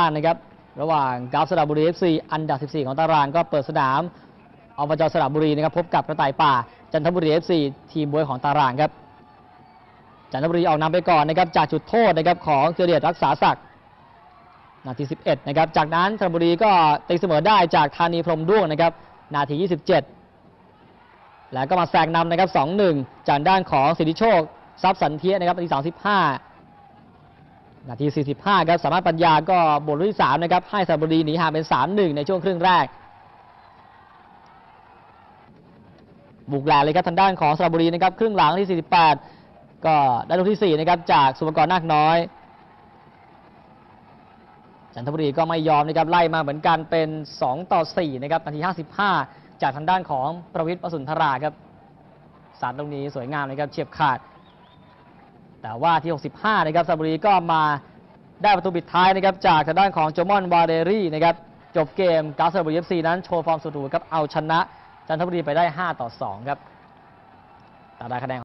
บ้านนะครับ ระหว่างกาฟสระบุรี FC อันดับ 14 ของตารางก็เปิดสนามอบจสระบุรีนะครับพบกับกระต่ายป่า จันทบุรี FC ทีมบวยของตารางครับจันทบุรีออกนำไปก่อนนะครับจากจุดโทษนะครับของเกเดียรติรักษาศักดิ์นาที 11 นะครับ จากนั้นสระบุรีก็ตีเสมอได้จากธานีพรมด้วงนะครับนาที 27 แล้วก็มาแซงนำนะครับ 2-1 จากด้านของสิทธิโชค ทรัพย์สันเทียนะครับนาที 35 นาที 45 ครับ สามารถปัญญาก็บทลูกที่3นะครับ ให้สระบุรีหนีห่างเป็น 3-1 ในช่วงครึ่งแรก บุกแหลกเลยครับทางด้านของสระบุรีนะครับ ครึ่งหลังที่ 48 ก็ได้ลูกที่ 4 นะครับ จากสุภกรนาคน้อย จันทบุรีก็ไม่ยอมนะครับ ไล่มาเหมือนกันเป็น 2 ต่อ 4 นะครับ นาที 55 จากทางด้านของประวิทย์ประสุนทราครับสาดตรงนี้สวยงามนะครับ เฉียบขาด แต่ว่าที่ 65 นะครับซาบุรีก็มาได้ประตูปิดท้ายนะครับจากทางด้านของโจมอนวาเดรี่นะครับจบเกมกาซาบุรีเอฟซีนั้นโชว์ฟอร์มสุดหรูครับเอาชนะจันทบุรีไปได้ 5 ต่อ 2 ครับตามได้คะแนน